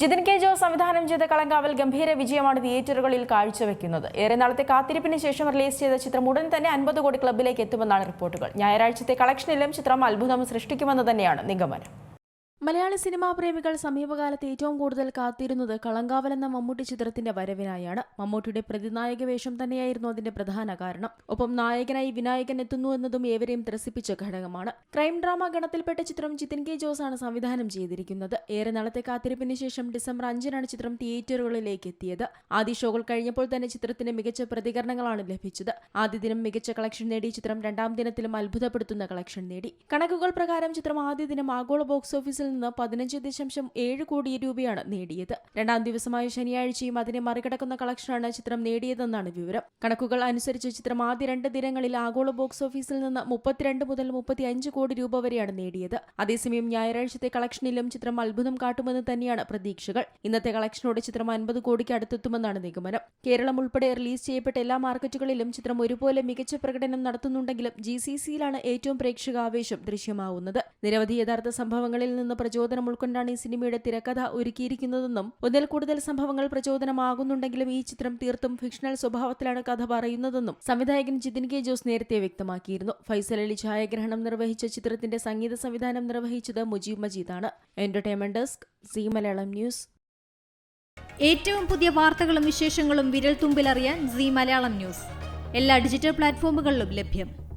Jithin K ജോ സംവിധാനം ചെയ്ത കളങ്കാവൽ ഗംഭീര വിജയമാണ് തിയേറ്ററുകളിൽ കാഴ്ചവെക്കുന്നത്. ഏറെ നാളത്തെ കാത്തിരിപ്പിന് ശേഷം റിലീസ് ചെയ്ത ചിത്രം ഉടൻ തന്നെ അൻപത് കോടി ക്ലബിലേക്ക് എത്തുമെന്നാണ് റിപ്പോർട്ടുകൾ. ഞായറാഴ്ചത്തെ കളക്ഷനിലും ചിത്രം അത്ഭുതം സൃഷ്ടിക്കുമെന്ന് തന്നെയാണ് നിഗമനം. മലയാളി സിനിമാ പ്രേമികൾ സമീപകാലത്ത് ഏറ്റവും കൂടുതൽ കാത്തിരുന്നത് കളങ്കാവൽ എന്ന മമ്മൂട്ടി ചിത്രത്തിന്റെ വരവിനായാണ്. മമ്മൂട്ടിയുടെ പ്രതിനായക വേഷം തന്നെയായിരുന്നു അതിന്റെ പ്രധാന കാരണം. ഒപ്പം നായകനായി വിനായകൻ എത്തുന്നു എന്നതും ഏവരെയും ത്രസിപ്പിച്ച ഘടകമാണ്. ക്രൈം ഡ്രാമ ഗണത്തിൽപ്പെട്ട ചിത്രം ജിതിൻ കെ ജോസ് ആണ് സംവിധാനം ചെയ്തിരിക്കുന്നത്. ഏറെ നാളത്തെ കാത്തിരിപ്പിന് ശേഷം ഡിസംബർ അഞ്ചിനാണ് ചിത്രം തിയേറ്ററുകളിലേക്ക് എത്തിയത്. ആദ്യ ഷോകൾ കഴിഞ്ഞപ്പോൾ തന്നെ ചിത്രത്തിന് മികച്ച പ്രതികരണങ്ങളാണ് ലഭിച്ചത്. ആദ്യ ദിനം മികച്ച കളക്ഷൻ നേടി ചിത്രം രണ്ടാം ദിനത്തിലും അത്ഭുതപ്പെടുത്തുന്ന കളക്ഷൻ നേടി. കണക്കുകൾ പ്രകാരം ചിത്രം ആദ്യ ദിനം ആഗോള ബോക്സ് ഓഫീസിൽ നിന്ന് പതിനഞ്ച് ദശാംശം ഏഴ് കോടി രൂപയാണ് നേടിയത്. രണ്ടാം ദിവസമായ ശനിയാഴ്ചയും അതിനെ മറികടക്കുന്ന കളക്ഷനാണ് ചിത്രം നേടിയതെന്നാണ് വിവരം. കണക്കുകൾ അനുസരിച്ച് ചിത്രം ആദ്യ രണ്ട് ദിനങ്ങളിൽ ആഗോള ബോക്സ് ഓഫീസിൽ നിന്ന് മുപ്പത്തിരണ്ട് മുതൽ മുപ്പത്തിയഞ്ച് കോടി രൂപ വരെയാണ് നേടിയത്. അതേസമയം ഞായറാഴ്ചത്തെ കളക്ഷനിലും ചിത്രം അത്ഭുതം കാട്ടുമെന്ന് തന്നെയാണ് പ്രതീക്ഷകൾ. ഇന്നത്തെ കളക്ഷനോട് ചിത്രം അൻപത് കോടിക്ക് അടുത്തെത്തുമെന്നാണ് നിഗമനം. കേരളം ഉൾപ്പെടെ റിലീസ് ചെയ്യപ്പെട്ട എല്ലാ മാർക്കറ്റുകളിലും ചിത്രം ഒരുപോലെ മികച്ച പ്രകടനം നടത്തുന്നുണ്ടെങ്കിലും ജി സി സിയിലാണ് ഏറ്റവും പ്രേക്ഷകാവേശം ദൃശ്യമാവുന്നത്. നിരവധി യഥാർത്ഥ സംഭവങ്ങളിൽ നിന്ന് പ്രചോദനം ഉൾക്കൊണ്ടാണ് ഈ സിനിമയുടെ തിരക്കഥ ഒരുക്കിയിരിക്കുന്നതെന്നും ഒന്നിൽ കൂടുതൽ സംഭവങ്ങൾ പ്രചോദനമാകുന്നുണ്ടെങ്കിലും ഈ ചിത്രം തീർത്തും ഫിക്ഷണൽ സ്വഭാവത്തിലാണ് കഥ പറയുന്നതെന്നും സംവിധായകൻ ജിതിൻ കെ ജോസ് നേരത്തെ വ്യക്തമാക്കിയിരുന്നു. ഫൈസൽ അലി ഛായാഗ്രഹണം നിർവഹിച്ച ചിത്രത്തിന്റെ സംഗീത സംവിധാനം നിർവഹിച്ചത് Mujeeb മജീദാണ്. Entertainment desk Zee Malayalam news. ഏറ്റവും പുതിയ വാർത്തകളും വിശേഷങ്ങളും വിരൽ തുമ്പിലറിയാൻ സി മലയാളം ന്യൂസ്. എല്ലാ ഡിജിറ്റൽ പ്ലാറ്റ്ഫോമുകളിലും ലഭ്യം.